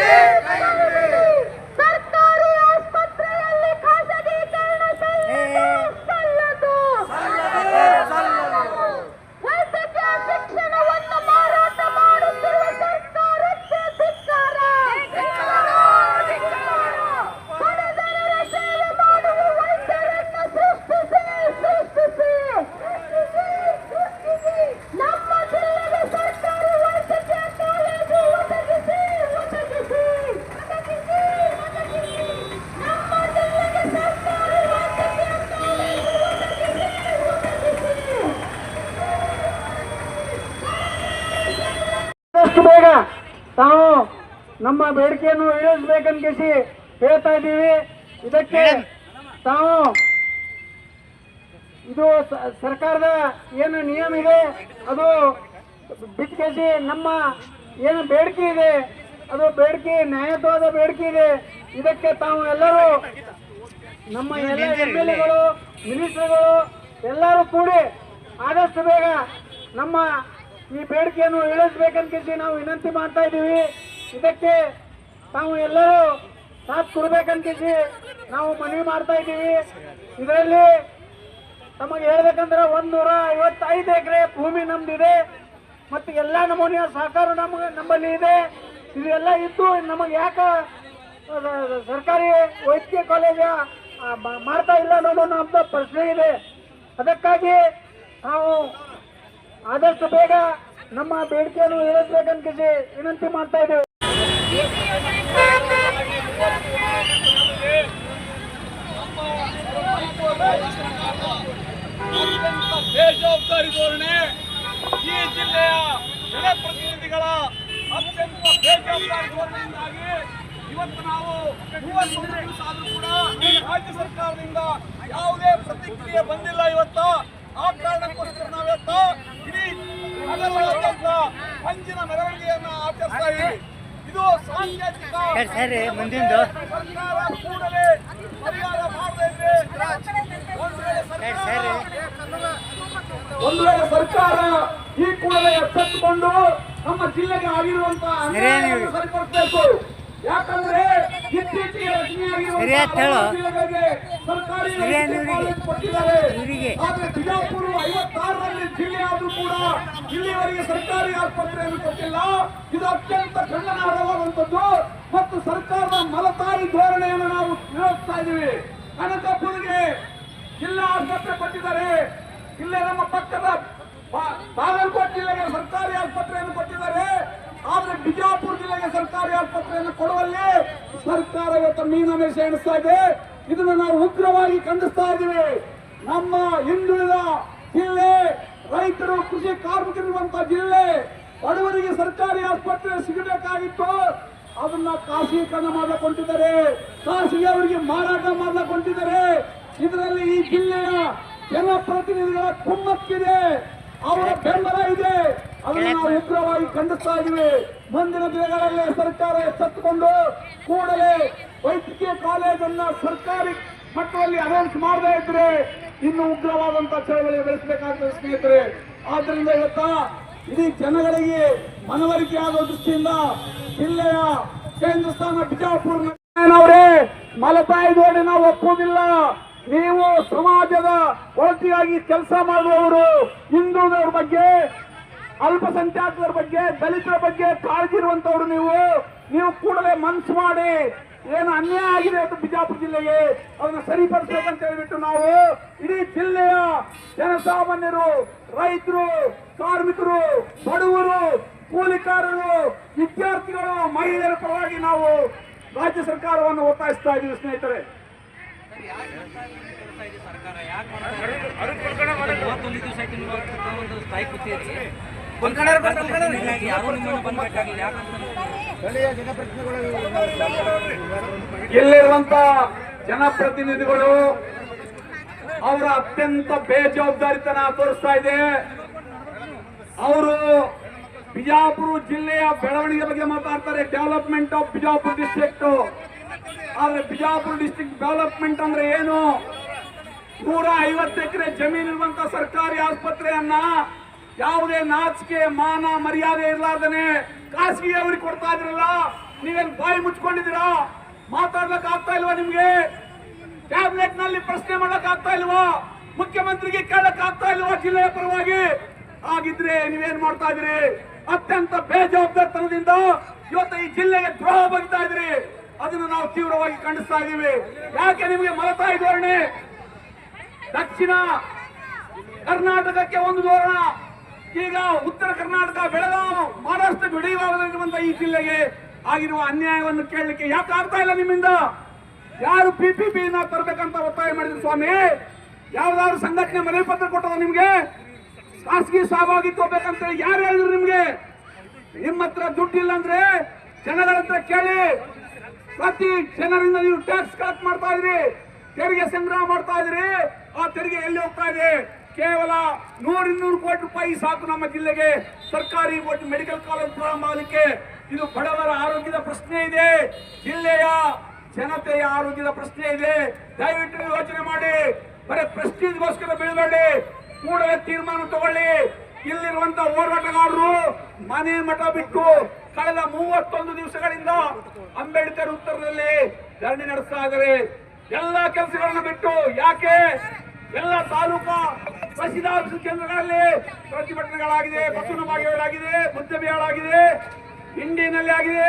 ಸ ಸರ್ಕಾರಿ ನಮ್ಮ ಬೇಡಿಕೆಯನ್ನು ಈಡೇರಿಸಬೇಕನ್ಕೇಸಿ ಹೇಳ್ತಾ ಇದ್ದೀವಿ. ಇದಕ್ಕೆ ತಾವು ಇದು ಸರ್ಕಾರದ ಏನು ನಿಯಮ ಇದೆ ಅದು ಬಿಟ್ಕೇಸಿ ನಮ್ಮ ಏನು ಬೇಡಿಕೆ ಇದೆ ಅದು ಬೇಡಿಕೆ ನ್ಯಾಯತ್ವದ ಬೇಡಿಕೆ ಇದೆ. ಇದಕ್ಕೆ ತಾವು ಎಲ್ಲರೂ ನಮ್ಮ ಎಲ್ಲ ಎಂ ಎಲ್ ಎಗಳು ಮಿನಿಸ್ಟರ್ಗಳು ಎಲ್ಲರೂ ಕೂಡಿ ಆದಷ್ಟು ಬೇಗ ನಮ್ಮ ಈ ಬೇಡಿಕೆಯನ್ನು ಈಡೇರಿಸಬೇಕಂತ ನಾವು ವಿನಂತಿ ಮಾಡ್ತಾ ಇದ್ದೀವಿ. ಇದಕ್ಕೆ ತಾವು ಎಲ್ಲರೂ ಸಾಥ್ ಕೊಡ್ಬೇಕಂತ ನಾವು ಮನವಿ ಮಾಡ್ತಾ ಇದ್ದೀವಿ. ಇದರಲ್ಲಿ ತಮಗೆ ಹೇಳ್ಬೇಕಂದ್ರೆ ನೂರ ಐವತ್ತೈದು ಎಕರೆ ಭೂಮಿ ನಮ್ದಿದೆ. ಮತ್ತು ಎಲ್ಲ ನಮೂನೆಯ ಸಹಕಾರ ನಮಗೆ ನಮ್ಮಲ್ಲಿ ಇದೆ. ಇದೆಲ್ಲ ಇದ್ದು ನಮಗೆ ಯಾಕೆ ಸರ್ಕಾರಿ ವೈದ್ಯಕೀಯ ಕಾಲೇಜ ಮಾಡ್ತಾ ಇಲ್ಲ ಅನ್ನೋದು ನಮ್ದ ಪ್ರಶ್ನೆ ಇದೆ. ಅದಕ್ಕಾಗಿ ನಾವು ಆದಷ್ಟು ಬೇಗ ನಮ್ಮ ಬೇಡಿಕೆಯನ್ನು ಈಡೇರಿಸಬೇಕಂತ ವಿನಂತಿ ಮಾಡ್ತಾ ಇದ್ದೇವೆ. ಬೇಜವಾಬ್ದಾರಿ ಧೋರಣೆ ಈ ಜಿಲ್ಲೆಯ ಜನಪ್ರತಿನಿಧಿಗಳ ಅತ್ಯಂತ ಬೇಜವಾಬ್ದಾರಿ ಧೋರಣೆಯಿಂದಾಗಿ ಇವತ್ತು ನಾವು ಮೂವತ್ತೊಂದು ದಿವಸ ಆದರೂ ಕೂಡ ರಾಜ್ಯ ಸರ್ಕಾರದಿಂದ ಯಾವುದೇ ಪ್ರತಿಕ್ರಿಯೆ ಬಂದಿಲ್ಲ ಇವತ್ತು ಆ ಕಾರಣಕ್ಕೋಸ್ಕರ ನಾವಿವತ್ತು ಇಡೀ ನಗರದಾದ್ಯಂತ ಪಂಜಿನ ಮೆರವಣಿಗೆಯನ್ನ ಆಚರಿಸ್ತಾ ಇದ್ದೀವಿ ಇದು ಸರ್ಕಾರ ಕೂಡಲೇ ಪರಿಹಾರ ಮಾಡದೇ ಇದ್ರೆ ಒಂದು ವೇಳೆ ಸರ್ಕಾರ ಈ ಕೂಡಲೇ ಎಚ್ಚೆತ್ತುಕೊಂಡು ನಮ್ಮ ಜಿಲ್ಲೆಗೆ ಆಗಿರುವಂತಹ ಸರಿಪಡಿಸಬೇಕು. ಯಾಕಂದ್ರೆ ಇತ್ತೀಚೆಗೆ ರಚನೆಯಾಗಿರುವಂತಹ ಜಿಲ್ಲೆಗಳಿಗೆ ಸರ್ಕಾರಿ ಕೊಟ್ಟಿದ್ದಾರೆ. ಆದ್ರೆ ಬಿಜಾಪುರ ಐವತ್ತಾರರಲ್ಲಿ ಜಿಲ್ಲೆ ಆದ್ರೂ ಕೂಡ ಇಲ್ಲಿವರೆಗೆ ಸರ್ಕಾರಿ ಆಸ್ಪತ್ರೆಯನ್ನು ಕೊಟ್ಟಿಲ್ಲ. ಇದು ಅತ್ಯಂತ ಖಂಡನಾರ್ಹವಾದಂಥದ್ದು ಮತ್ತು ಸರ್ಕಾರದ ಮಲತಾಯಿ ಧೋರಣೆಯನ್ನು ನಾವು ವಿರೋಧಿಸ್ತಾ ಇದ್ದೀವಿ. ಕನಕಪುರಿಗೆ ಜಿಲ್ಲಾ ಆಸ್ಪತ್ರೆ ಕೊಟ್ಟಿದ್ದಾರೆ. ಇಲ್ಲೇ ನಮ್ಮ ಪಕ್ಕದ ಬಾಗಲಕೋಟೆ ಜಿಲ್ಲೆಗೆ ಸರ್ಕಾರಿ ಆಸ್ಪತ್ರೆಯನ್ನು ಕೊಟ್ಟಿದ್ದಾರೆ. ಆದ್ರೆ ಬಿಜಾಪುರ ಜಿಲ್ಲೆಗೆ ಸರ್ಕಾರಿ ಆಸ್ಪತ್ರೆಯನ್ನು ಕೊಡುವಲ್ಲಿ ಸರ್ಕಾರ ಇವತ್ತು ಮೀನಮೇಷ ಎಣಿಸ್ತಾ ಇದೆ. ಇದನ್ನು ನಾವು ಉಗ್ರವಾಗಿ ಖಂಡಿಸ್ತಾ ಇದ್ದೀವಿ. ನಮ್ಮ ಹಿಂದುಳಿದ ಜಿಲ್ಲೆ ರೈತರು ಕೃಷಿ ಕಾರ್ಮಿಕರಿರುವಂತಹ ಜಿಲ್ಲೆ ಬಡವರಿಗೆ ಸರ್ಕಾರಿ ಆಸ್ಪತ್ರೆ ಸಿಗಬೇಕಾಗಿತ್ತು. ಅದನ್ನ ಖಾಸಗೀಕರಣ ಮಾಡಿಕೊಂಡಿದ್ದಾರೆ ಖಾಸಗಿ ಅವರಿಗೆ ಮಾರಾಟ ಮಾಡಕೊಂಡಿದ್ದಾರೆ ಇದರಲ್ಲಿ ಈ ಜಿಲ್ಲೆಯ ಜನಪ್ರತಿನಿಧಿಗಳ ಕುಮ್ಮಕ್ಕಿದೆ. ಅವರ ಬೆಂಬಲ ಇದೆ. ಅದನ್ನು ನಾವು ಉಗ್ರವಾಗಿ ಖಂಡಿಸ್ತಾ ಇದ್ದೀವಿ. ಮುಂದಿನ ದಿನಗಳಲ್ಲಿ ಸರ್ಕಾರ ಎಚ್ಚೆತ್ತುಕೊಂಡು ಕೂಡಲೇ ವೈದ್ಯಕೀಯ ಕಾಲೇಜನ್ನ ಸರ್ಕಾರಿ ಮಟ್ಟದಲ್ಲಿ ಅನೌನ್ಸ್ ಮಾಡದೇ ಇದ್ರೆ ಇನ್ನು ಉಗ್ರವಾದಂತ ಚಳವಳಿ ಬೆಳೆಸಬೇಕಾಗ್ತದೆ ಸ್ನೇಹಿತರೆ. ಆದ್ರಿಂದ ಇವತ್ತ ಇಡೀ ಜನಗಳಿಗೆ ಮನವರಿಕೆ ಆಗೋ ದೃಷ್ಟಿಯಿಂದ ಜಿಲ್ಲೆಯ ಕೇಂದ್ರ ಸ್ಥಾನ ಬಿಜಾಪುರ ಮಲತಾಯಿ ನಾವು ಒಪ್ಪುವುದಿಲ್ಲ. ನೀವು ಸಮಾಜದ ಒಳತಿಯಾಗಿ ಕೆಲಸ ಮಾಡುವವರು ಹಿಂದುಳಿದವ್ರ ಬಗ್ಗೆ, ಅಲ್ಪಸಂಖ್ಯಾತರ ಬಗ್ಗೆ, ದಲಿತರ ಬಗ್ಗೆ ಕಾಳಜಿ ಇರುವಂತವ್ರು ನೀವು. ನೀವು ಕೂಡಲೇ ಮನ್ಸು ಮಾಡಿ ಏನು ಅನ್ಯಾಯ ಆಗಿದೆ ಅಂತ ಬಿಜಾಪುರ ಜಿಲ್ಲೆಗೆ ಅದನ್ನ ಸರಿಪಡಿಸ್ಬೇಕಂತ ಹೇಳ್ಬಿಟ್ಟು ನಾವು ಇಡೀ ಜಿಲ್ಲೆಯ ಜನಸಾಮಾನ್ಯರು, ರೈತರು, ಕಾರ್ಮಿಕರು, ಬಡವರು, ಕೂಲಿಕಾರರು, ವಿದ್ಯಾರ್ಥಿಗಳು, ಮಹಿಳೆಯರ ಪರವಾಗಿ ನಾವು ರಾಜ್ಯ ಸರ್ಕಾರವನ್ನು ಒತ್ತಾಯಿಸ್ತಾ ಇದ್ದೀವಿ ಸ್ನೇಹಿತರೆ. ಯಾಕಂತ ಇಲ್ಲಿರುವಂತ ಜನಪ್ರತಿನಿಧಿಗಳು, ಅವರ ಅತ್ಯಂತ ಬೇಜವಾಬ್ದಾರಿತನ ತೋರಿಸ್ತಾ ಇದೆ. ಅವರು ಬಿಜಾಪುರ ಜಿಲ್ಲೆಯ ಬೆಳವಣಿಗೆ ಬಗ್ಗೆ ಮಾತಾಡ್ತಾರೆ. ಡೆವಲಪ್ಮೆಂಟ್ ಆಫ್ ಬಿಜಾಪುರ ಡಿಸ್ಟ್ರಿಕ್ಟ್ ಆದ್ರೆ ಬಿಜಾಪುರ ಡಿಸ್ಟ್ರಿಕ್ಟ್ ಡೆವಲಪ್ಮೆಂಟ್ ಅಂದ್ರೆ ಏನು? ನೂರ ಐವತ್ತು ಎಕರೆ ಜಮೀನಿರುವಂತ ಸರ್ಕಾರಿ ಆಸ್ಪತ್ರೆಯನ್ನ ಯಾವುದೇ ನಾಚಿಕೆ, ಮಾನ ಮರ್ಯಾದೆ ಇರ್ಲಾರ್ದನೆ ಖಾಸಗಿ ಅವ್ರಿಗೆ ಕೊಡ್ತಾ ಇದ್ರಲ್ಲ, ನೀವೇನ್ ಬಾಯಿ ಮುಚ್ಕೊಂಡಿದ್ದೀರಾ? ಮಾತಾಡ್ಲಕ್ ಆಗ್ತಾ ಇಲ್ವಾ ನಿಮ್ಗೆ? ಕ್ಯಾಬಿನೆಟ್ನಲ್ಲಿ ಪ್ರಶ್ನೆ ಮಾಡಕ್ ಆಗ್ತಾ ಇಲ್ವಾ? ಮುಖ್ಯಮಂತ್ರಿಗೆ ಕೇಳಕ್ ಆಗ್ತಾ ಇಲ್ವಾ ಜಿಲ್ಲೆಯ ಪರವಾಗಿ? ಆಗಿದ್ರೆ ನೀವೇನ್ ಮಾಡ್ತಾ ಇದ್ರಿ ಅತ್ಯಂತ ಬೇಜವಾಬ್ದಾರಿತನದಿಂದ ಇವತ್ತು ಈ ಜಿಲ್ಲೆಗೆ ದ್ರೋಹ ಬಗ್ತಾ ಇದ್ರಿ ಅದನ್ನು ನಾವು ತೀವ್ರವಾಗಿ ಖಂಡಿಸ್ತಾ ಇದೀವಿ ಯಾಕೆ ನಿಮಗೆ ಮಲತಾಯಿ ಧೋರಣೆ ದಕ್ಷಿಣ ಕರ್ನಾಟಕಕ್ಕೆ ಒಂದು ಧೋರಣ. ಈಗ ಉತ್ತರ ಕರ್ನಾಟಕ, ಬೆಳಗಾವಿ ಮಹಾರಾಷ್ಟ್ರ ಗಡಿಭಾಗದಲ್ಲಿರುವಂತ ಈ ಜಿಲ್ಲೆಗೆ ಆಗಿರುವ ಅನ್ಯಾಯವನ್ನು ಕೇಳಲಿಕ್ಕೆ ಯಾಕೆ ಆಗ್ತಾ ಇಲ್ಲ ನಿಮ್ಮಿಂದ? ಯಾರು ಪಿ ಪಿ ತರಬೇಕಂತ ಒತ್ತಾಯ ಮಾಡಿದ್ರು ಸ್ವಾಮಿ? ಯಾವ್ದಾದ್ರು ಸಂಘಟನೆ ಮನವಿ ಪತ್ರ ಕೊಟ್ಟದ ನಿಮ್ಗೆ? ಖಾಸಗಿ ಸಹಭಾಗಿ ಬೇಕಂತ ಯಾರು ಹೇಳಿದ್ರು ನಿಮ್ಗೆ? ನಿಮ್ಮ ಹತ್ರ ದುಡ್ಡಿಲ್ಲ ಅಂದ್ರೆ ಜನಗಳ ಕೇಳಿ. ಪ್ರತಿ ಜನರಿಂದ ನೀವು ಟ್ಯಾಕ್ಸ್ ಕಲೆಕ್ಟ್ ಮಾಡ್ತಾ ಇದ್ರಿ ತೆರಿಗೆ ಸಂಗ್ರಹ ಮಾಡ್ತಾ ಇದ್ರಿ ಆ ತೆರಿಗೆ ಎಲ್ಲಿ ಹೋಗ್ತಾ ಇದೆ? ಕೇವಲ ನೂರ ಇನ್ನೂರು ಕೋಟಿ ರೂಪಾಯಿ ಸಾಕು ನಮ್ಮ ಜಿಲ್ಲೆಗೆ. ಸರ್ಕಾರಿ ಮೆಡಿಕಲ್ ಕಾಲೇಜ್ ಪ್ರಾರಂಭ ಆಗಲಿಕ್ಕೆ ಇದು ಬಡವರ ಆರೋಗ್ಯದ ಪ್ರಶ್ನೆ ಇದೆ. ಜಿಲ್ಲೆಯ ಜನತೆಯ ಆರೋಗ್ಯದ ಪ್ರಶ್ನೆ ಇದೆ. ದಯವಿಟ್ಟು ಯೋಚನೆ ಮಾಡಿ. ಬರೀ ಪ್ರಶ್ನೆಗೋಸ್ಕರ ಬೀಳಬೇಡಿ. ಕೂಡಲೇ ತೀರ್ಮಾನ ತಗೊಳ್ಳಿ. ಇಲ್ಲಿರುವಂತ ಹೋರಾಟಗಾರರು ಮನೆ ಮಠ ಬಿಟ್ಟು ಕಳೆದ ಮೂವತ್ತೊಂದು ದಿವಸಗಳಿಂದ ಅಂಬೇಡ್ಕರ್ ಉತ್ತರದಲ್ಲಿ ಧರಣಿ ನಡೆಸ್ತಾ ಎಲ್ಲ ಕೆಲಸಗಳನ್ನು ಬಿಟ್ಟು ಯಾಕೆ ಎಲ್ಲ ತಾಲೂಕಾ ತಹಸೀಲ್ದಾರ್ ಕೇಂದ್ರಗಳಲ್ಲಿ ಪ್ರತಿಭಟನೆಗಳಾಗಿದೆ ಬಸವನ ಬಾಗೇವಾಡಾಗಿದೆ ಮುದ್ದಬಿಹಾಳಾಗಿದೆ ಇಂಡಿನಲ್ಲಿ ಆಗಿದೆ